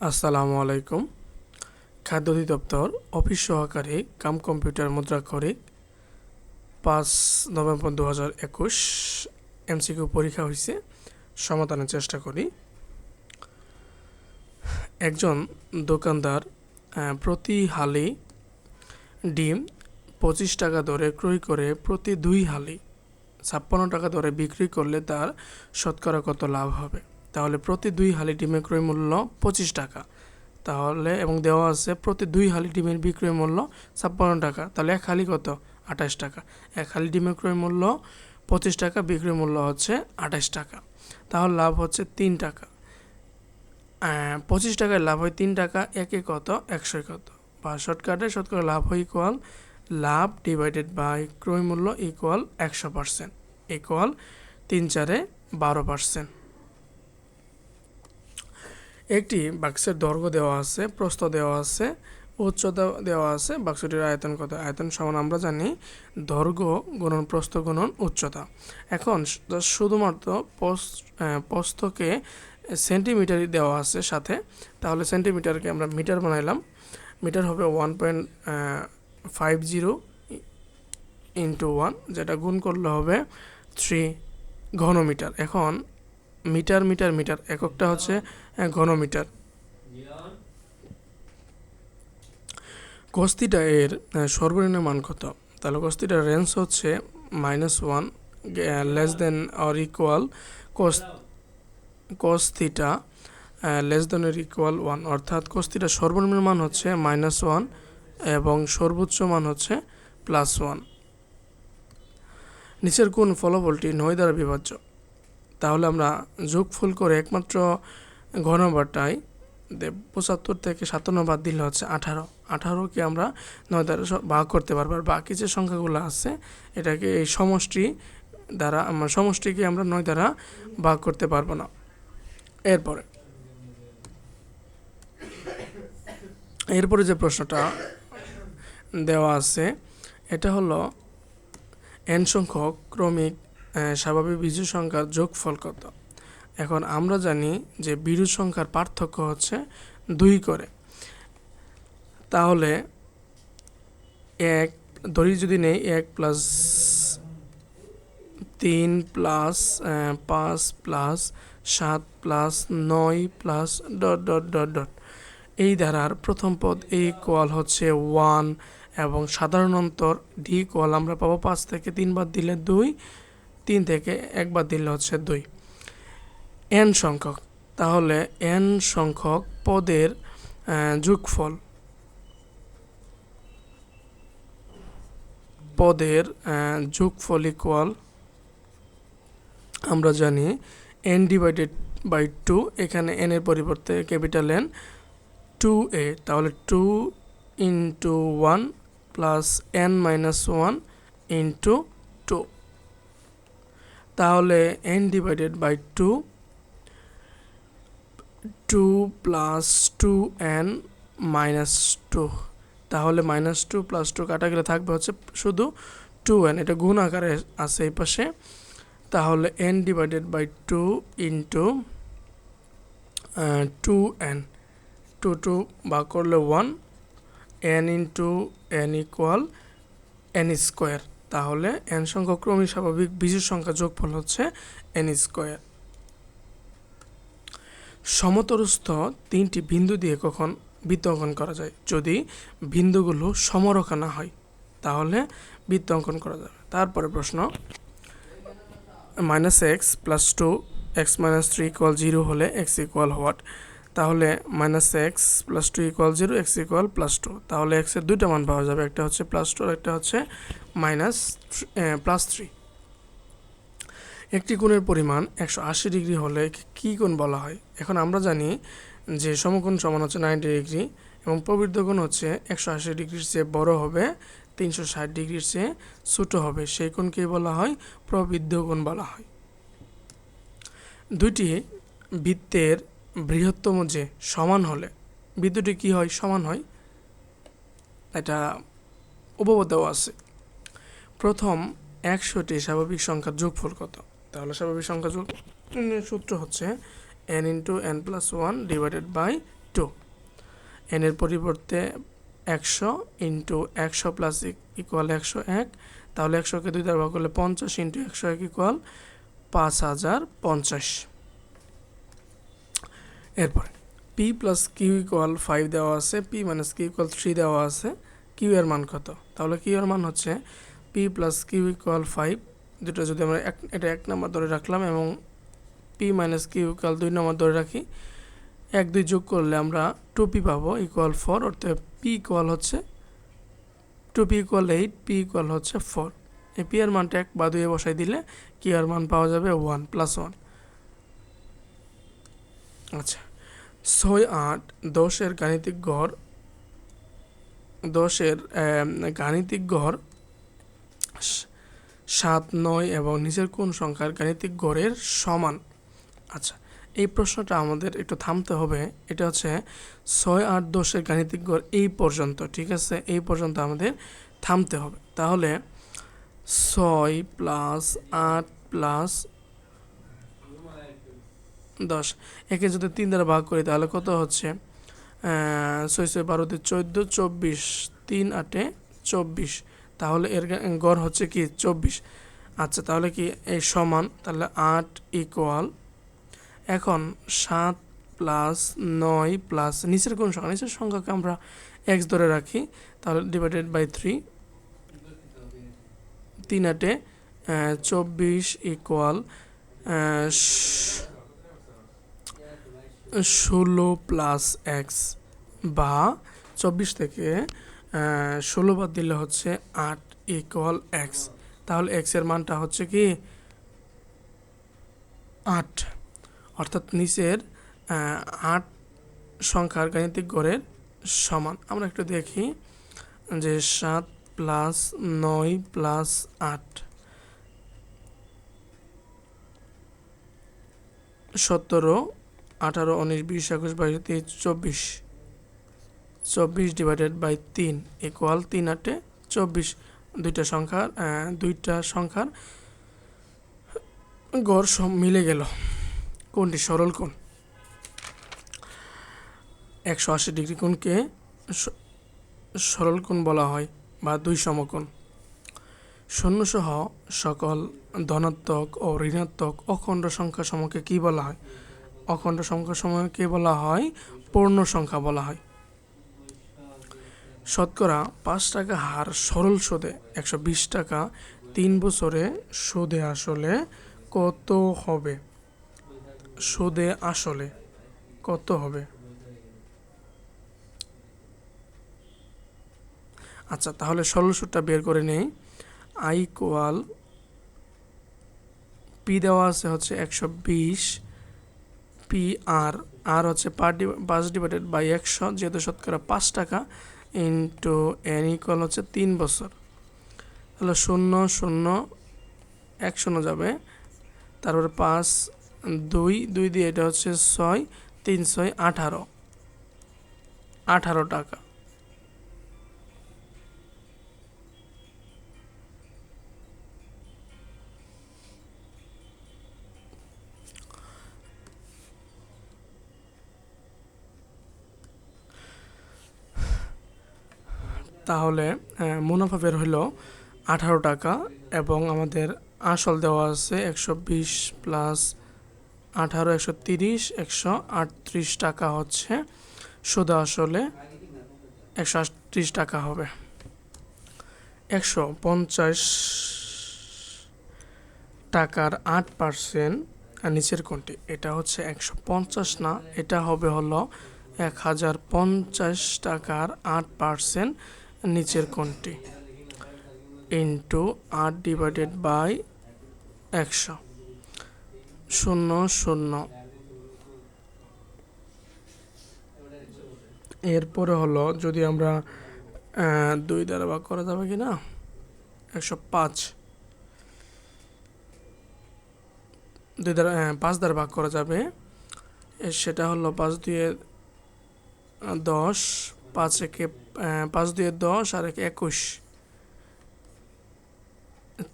আসসালামু আলাইকুম। খাদ্য অধিদপ্তর অফিস সহকারে কাম কম্পিউটার মুদ্রা করে পাঁচ নভেম্বর দু হাজার একুশ এমসিকিউ পরীক্ষা হয়েছে সমাধানের চেষ্টা করি। একজন দোকানদার প্রতি হালি ডিম পঁচিশ টাকা দরে ক্রয় করে প্রতি দুই হালি ছাপ্পান্ন টাকা দরে বিক্রি করলে তার শতকরা কত লাভ হবে? তাহলে প্রতি দুই হালি ডিমের ক্রয় মূল্য পঁচিশ টাকা। তাহলে এবং দেওয়া আছে প্রতি দুই হালি ডিমের বিক্রয় মূল্য ছাপ্পান্ন টাকা। তাহলে এক হালি কত? আঠাশ টাকা। এক হালি ডিমের ক্রয় মূল্য পঁচিশ টাকা, বিক্রয় মূল্য হচ্ছে আঠাশ টাকা। তাহলে লাভ হচ্ছে তিন টাকা। পঁচিশ টাকায় লাভ হয় তিন টাকা, একে কত? একশো কত? বা শর্টকাটে শতকরা লাভ হয় ইকুয়াল লাভ ডিভাইডেড বাই ক্রয় মূল্য ইকুয়াল একশো পার্সেন্ট ইকুয়াল তিন চারে বারো পার্সেন্ট একটি বাক্সের দৈর্ঘ্য দেওয়া আছে, প্রস্থ দেওয়া আছে, উচ্চতা দেওয়া আছে, বাক্সটির আয়তন কত? আয়তন সমান আমরা জানি দৈর্ঘ্য গুণন প্রস্থ গুণন উচ্চতা। এখন শুধুমাত্র প্রস্থকে সেন্টিমিটারই দেওয়া আছে সাথে। তাহলে সেন্টিমিটারকে আমরা মিটার বানাইলাম। মিটার হবে one point five zero into one, যেটা গুণ করলে হবে থ্রি ঘনমিটার। এখন মিটার মিটার মিটার। এককটা হচ্ছে ঘনমিটার। কস্তিটা এর সর্বনিম্ন মান কত? তাহলে কস্তিটার রেঞ্জ হচ্ছে minus one less than or equal cos cos theta less than or equal one অর্থাৎ কস্তিটার সর্বনিম্ন মান হচ্ছে মাইনাস ওয়ান এবং সর্বোচ্চ মান হচ্ছে প্লাস ওয়ান নিচের কোন ফলাফলটি নয় দ্বারা বিভাজ্য? তাহলে আমরা যোগফল করে একমাত্র ঘনবারটাই দে- পঁচাত্তর থেকে সাতান্ন বাদ দিলে হচ্ছে আঠারো। আঠারোকে আমরা নয় দ্বারা ভাগ করতে পারব। আর বাকি যে সংখ্যাগুলো আছে, এটাকে এই সমষ্টি দ্বারা আমরা সমষ্টিকে আমরা নয় দ্বারা ভাগ করতে পারব না। এরপরে এরপরে যে প্রশ্নটা দেওয়া আছে, এটা হলো এন সংখ্যক ক্রমিক স্বাভাবিক বিজু সংখ্যার যোগফল কত? এখন আমরা জানি যে বিজু সংখ্যার পার্থক্য হচ্ছে দুই করে। তাহলে এক, ধরি যদি নেই, এক প্লাস তিন প্লাস পাঁচ প্লাস সাত প্লাস নয় plus dot dot dot dot. এই ধারার প্রথম পদ এই কোয়াল হচ্ছে ওয়ান এবং সাধারণ অন্তর ডি কোয়াল আমরা পাবো পাঁচ থেকে তিনবার দিলে দুই তিন থেকে একবার দিলে হচ্ছে দুই। এন সংখ্যক। তাহলে এন সংখ্যক পদের যোগফল পদের যোগফল ইকুয়াল আমরা জানি এন ডিভাইডেড বাই টু এখানে এন এর পরিবর্তে ক্যাপিটাল এন টু এ তাহলে two into one plus N minus one into তাহলে N divided by two two plus two N minus two তাহলে মাইনাস টু প্লাস টু কাটা গেলে থাকবে হচ্ছে শুধু টু এন এটা গুণ আকারে আছে এই পাশে। তাহলে N divided by two into two N two two বা করলে one N into N equal N square তাহলে এন সংখ্যক ক্রমিক স্বাভাবিক বিজু সংখ্যা যোগফল হচ্ছে এন স্কোয়ার। সমতরস্থ তিনটি বিন্দু দিয়ে কখন বৃত্ত অঙ্কন করা যায়? যদি বিন্দুগুলো সমরকা না হয়, তাহলে বৃত্ত অঙ্কন করা যাবে। তারপরে প্রশ্ন, minus X plus two, X minus three equal zero হলে এক্স ইকুয়াল হোয়াট? তাহলে minus X plus two equal zero X equal plus two তাহলে এক্সের দুইটা মান পাওয়া যাবে, একটা হচ্ছে প্লাস টু আর একটা হচ্ছে মাইনাস প্লাস থ্রি একটি কোণের পরিমাণ একশো আশি ডিগ্রি হলে কী কোণ বলা হয়? এখন আমরা জানি যে সমকোণ সমান হচ্ছে নাইনটি ডিগ্রি এবং প্রবৃদ্ধ কোণ হচ্ছে একশো আশি ডিগ্রির চেয়ে বড় হবে, তিনশো ষাট ডিগ্রির চেয়ে ছোটো হবে। সেই কোণকে বলা হয় প্রবৃদ্ধ কোণ বলা হয়। দুইটি বৃত্তের বৃহত্তম যে সমান হলে বৃত্তটি কি হয়? সমান হয়। এটা উপপাদ্য আছে। প্রথম একশোটি স্বাভাবিক সংখ্যার যোগফল কত? তাহলে স্বাভাবিক সংখ্যা যোগ সূত্র হচ্ছে N into N plus one divided by two এনের পরিবর্তে একশো ইন্টু একশো প্লাস ইকুয়াল একশো এক। তাহলে একশোকে দুই দ্বারা ভাগ করলে পঞ্চাশ ইন্টু একশো এক ইকুয়াল পাঁচ হাজার পঞ্চাশ। এরপরে P plus Q equal five দেওয়া আছে P minus Q equal three দেওয়া আছে কিউ এর মান কত? তাহলে কিউ এর মান হচ্ছে P plus Q equal five দুটো যদি আমরা এক, এটা এক নম্বর ধরে রাখলাম এবং পি মাইনাস কিউ ইকুয়াল দুই নম্বর ধরে রাখি, এক, দুই যোগ করলে আমরা টু পি পাবো ইকুয়াল ফোর অর্থাৎ পি ইকুয়াল হচ্ছে two P equal eight P equal হচ্ছে ফোর এই পি এর মানটা এক বা দুয়ে বসাই দিলে কিউ আর মান পাওয়া যাবে ওয়ান প্লাস ওয়ান আচ্ছা ছয় আট দশের গাণিতিক গড়, দশের গাণিতিক গড়, সাত, নয় এবং নিচের কোন সংখ্যার গাণিতিক গড়ের সমান? আচ্ছা এই প্রশ্নটা আমাদের একটু থামতে হবে। এটা হচ্ছে ছয় আট দশের গাণিতিক গড় এই পর্যন্ত, ঠিক আছে? এই পর্যন্ত আমাদের থামতে হবে। তাহলে ছয় প্লাস আট প্লাস দশ। একে যদি তিন দ্বারা ভাগ করি তাহলে কত হচ্ছে? ছয় ছয় বারোতে চোদ্দ, চব্বিশ। তিন আটে চব্বিশ। তাহলে এর গড় হচ্ছে কি? চব্বিশ। আচ্ছা তাহলে কি এই সমান? তাহলে আট ইকুয়াল এখন সাত প্লাস নয় প্লাস নিচের কোন সংখ্যা? নিচের সংখ্যাকে আমরা এক্স ধরে রাখি। তাহলে ডিভাইডেড বাই থ্রি তিন আটে চব্বিশ ইকুয়াল ষোলো প্লাস এক্স বা চব্বিশ থেকে ষোলো বাদ দিলে হচ্ছে আট ইকুয়াল এক্স তাহলে এক্সের মানটা হচ্ছে কি? আট। অর্থাৎ নিচের আট সংখ্যার গাণিতিক গড়ের সমান। আমরা একটু দেখি যে সাত প্লাস নয় প্লাস আট। সতেরো আঠারো, উনিশ, বিশ, একুশ, বাইশ, তেইশ, চব্বিশ। চব্বিশ ডিভাইডেড বাই তিন ইকুয়াল তিন আটে চব্বিশ। দুইটা সংখ্যার দুইটা সংখ্যার গড় সব মিলে গেল। কোনটি সরল কোণ? একশো আশি ডিগ্রি কোণকে সরল কোণ বলা হয় বা দুই সমকোণ। শূন্যসহ সকল ধনাত্মক ও ঋণাত্মক অখণ্ড সংখ্যা সমূহকে কি বলা হয়? অখণ্ড সংখ্যা সমূহকে বলা হয়? পূর্ণ সংখ্যা বলা হয়। শতকরা পাঁচ টাকা হার সরল সুদে একশো বিশ টাকা তিন বছরে সুদে আসলে কত হবে? সুদে আসলে কত হবে? আচ্ছা তাহলে সরল সুদটা বের করে নেই। আই কোয়াল পি দেওয়া আছে হচ্ছে একশো বিশ পি আর আর হচ্ছে পার পাঁচ ডিভাইডেড বাই একশো, যেহেতু শতকরা পাঁচ টাকা ইন্টু এন ইকুয়াল হচ্ছে তিন বছর। তাহলে শূন্য শূন্য, এক শূন্য যাবে। তারপরে পাঁচ, দুই দুই দিয়ে এটা হচ্ছে ছয়, তিন, ছয়, আঠারো। আঠারো টাকা। তাহলে মুনাফা বের হলো আঠারো টাকা এবং আমাদের আসল দেওয়া আছে একশো বিশ প্লাস আঠারো, একশো তিরিশ, একশো আটত্রিশ টাকা হচ্ছে সুদা আসলে একশো আটত্রিশ টাকা হবে। একশো পঞ্চাশ টাকার আট পার্সেন্ট নিচের কোনটি? এটা হচ্ছে একশো পঞ্চাশ না, এটা হবে হলো এক হাজার পঞ্চাশ টাকার আট পার্সেন্ট নিচের কোনটি ইন্টু আট ডিভাইডেড বাই একশো। শূন্য শূন্য। এরপরে হলো যদি আমরা দুই দ্বারা ভাগ করা যাবে কি না? একশো পাঁচ। দুই দ্বারা পাঁচ দ্বারা ভাগ করা যাবে। সেটা হলো পাঁচ দুয়ে দশ পাঁচ একে পাঁচ দুয়ে দশ আর একে একুশ।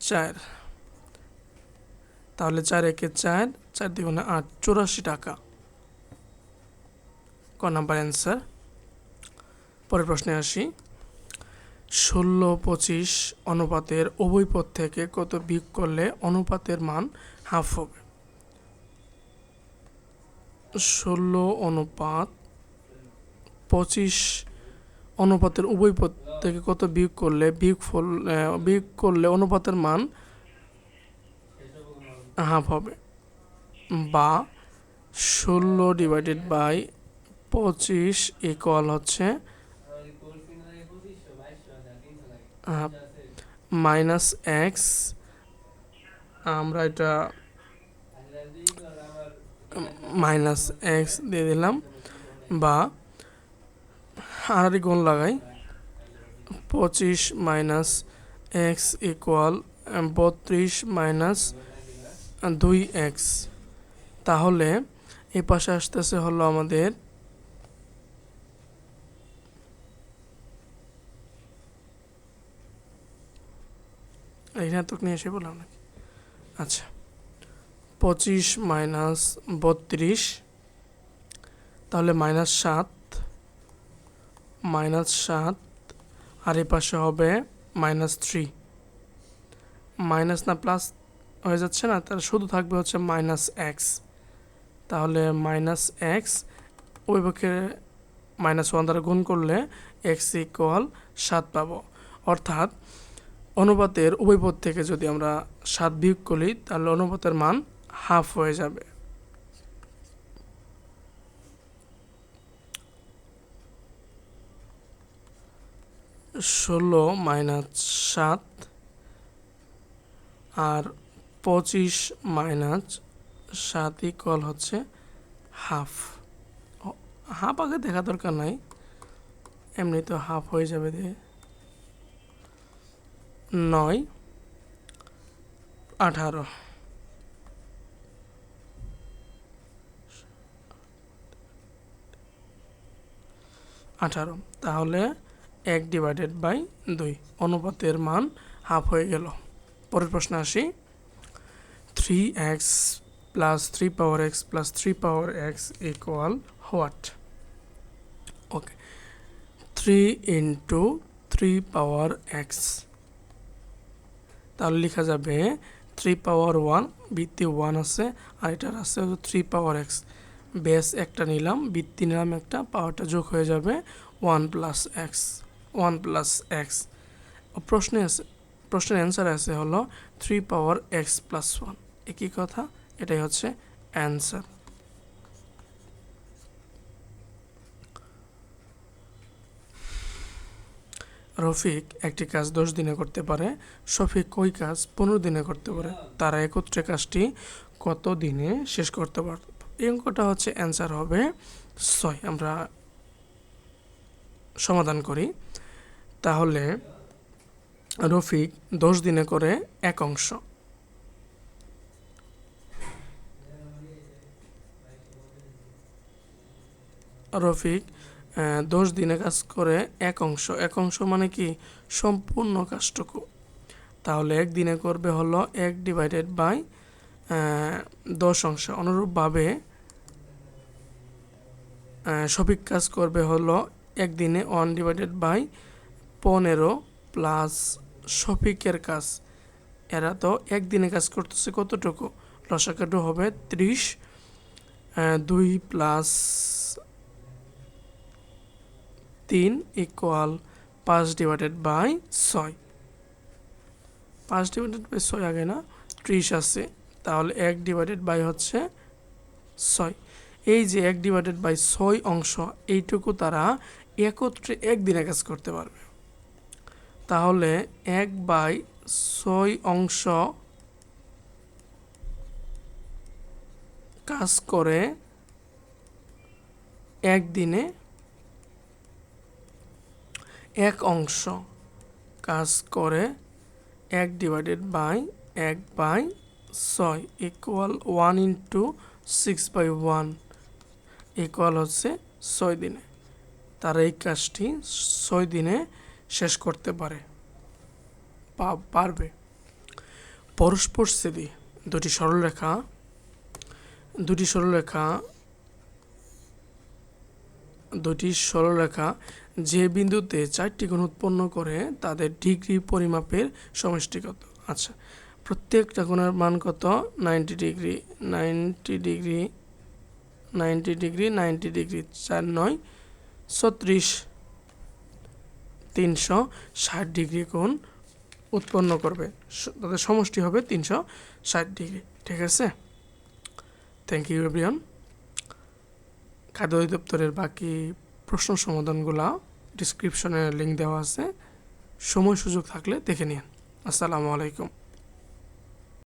চার। তাহলে চার একে চার চার দ্বিগুণে আট, চুরাশি টাকা। ক নাম্বার অ্যান্সার? পরের প্রশ্নে আসি। ষোলো পঁচিশ অনুপাতের উভয় থেকে কত বিয়োগ করলে অনুপাতের মান হাফ হবে? ষোলো অনুপাত পঁচিশ অনুপাতের উভয় পদ থেকে কত বিয়োগ করলে বিয়োগ ফল আহ, বিয়োগ করলে অনুপাতের মান হাফ হবে। বা ষোলো ডিভাইডেড বাই পঁচিশ ইকুয়াল হচ্ছে মাইনাস এক্স আমরা এটা মাইনাস এক্স দিয়ে দিলাম। বা আর গুণ লাগাই, পঁচিশ মাইনাস এক্স ইকুয়াল বত্রিশ মাইনাস দুই এক্স। তাহলে এই পাশে আসতেছে হলো আমাদের তো নিয়ে এসে বললাম নাকি? আচ্ছা পঁচিশ মাইনাস বত্রিশ, তাহলে মাইনাস সাত মাইনাস সাত, আর এ পাশে হবে মাইনাস থ্রি। মাইনাস না প্লাস হয়ে যাচ্ছে না, তাহলে শুধু থাকবে হচ্ছে মাইনাস এক্স। তাহলে মাইনাস এক্স ওই পক্ষে মাইনাস ওয়ান দ্বারা গুণ করলে এক্স ইকুয়াল সাত পাবো। অর্থাৎ অনুপাতের উভয় পদ থেকে যদি আমরা সাত বিয়োগ করি, তাহলে অনুপাতের মান হাফ হয়ে যাবে। ষোলো মাইনাস সাত আর পঁচিশ মাইনাস সাত ইকুয়াল হচ্ছে হাফ। হাফ আগে দেখা দরকার নাই। এমনি তো হাফ হয়ে যাবে দিয়ে নয়, আঠারো। আঠারো, তাহলে এক ডিভাইডেড বাই দুই। অনুপাতের মান হাফ হয়ে গেল। পরের প্রশ্ন আসি। Three X plus three power X plus three power X equal what okay three into three power X তাহলে লেখা যাবে থ্রি পাওয়ার ওয়ান বৃত্তি ওয়ান আছে, আর এটার আছে থ্রি পাওয়ার এক্স বেস একটা নিলাম বৃত্তি নিলাম একটা পাওয়ারটা যোগ হয়ে যাবে one plus X one plus X. প্রশ্নে আছে প্রশ্নের অ্যান্সার আছে হলো three power X plus one. একই কথা, এটাই হচ্ছে অ্যান্সার। রফিক, একটি কাজ দশ দিনে করতে পারে। শফিক ওই কাজ? পনেরো দিনে করতে পারে। তারা একত্রে কাজটি কত দিনে শেষ করতে পারত? এই অঙ্কটা হচ্ছে অ্যান্সার হবে ছয়। আমরা সমাধান করি। তাহলে রফিক দশ দিনে করে এক অংশ। রফিক দশ দিনে কাজ করে এক অংশ। এক অংশ মানে কি? সম্পূর্ণ কাজটুকু। তাহলে এক দিনে করবে হলো এক ডিভাইডেড বাই দশ অংশ। অনুরূপভাবে সঠিক কাজ করবে হলো একদিনে ওয়ান ডিভাইডেড বাই পনেরো প্লাস শফিকের কাজ। এরা তো একদিনে কাজ করতেছে কতটুকু? লসাকাটু হবে ত্রিশ দুই প্লাস তিন ইকুয়াল পাঁচ ডিভাইডেড বাই ছয়। পাঁচ ডিভাইডেড বাই ছয় আগে না? ত্রিশ আছে। তাহলে এক ডিভাইডেড বাই হচ্ছে ছয়। এই যে এক ডিভাইডেড বাই ছয় অংশ, এইটুকু তারা একত্রে একদিনে কাজ করতে পারবে। তাহলে এক বাই ছয় অংশ কাজ করে একদিনে এক অংশ কাজ করে এক ডিভাইডেড বাই এক বাই ছয় equal one into six by one equal হচ্ছে ছয় দিনে। তার এই কাজটি ছয় দিনে শেষ করতে পারে পারবে। পরস্পর ছেদি দুটি সরলরেখা দুটি সরলরেখা দুটি সরলরেখা যে বিন্দুতে চারটি কোণ উৎপন্ন করে তাদের ডিগ্রি পরিমাপের সমষ্টি কত আচ্ছা প্রত্যেকটা কোণের মান কত? Ninety degree ninety degree ninety degree ninety degree, চার, নয়, ছত্রিশ। তিনশো ষাট ডিগ্রি কোণ উৎপন্ন করবে। তাদের সমষ্টি হবে তিনশো ষাট ডিগ্রি, ঠিক আছে? থ্যাংক ইউ এভরিওয়ান খাদ্য অধিদপ্তরের বাকি প্রশ্ন সমাধানগুলো ডিসক্রিপশনে লিঙ্ক দেওয়া আছে। সময় সুযোগ থাকলে দেখে নিন। আসসালামু আলাইকুম।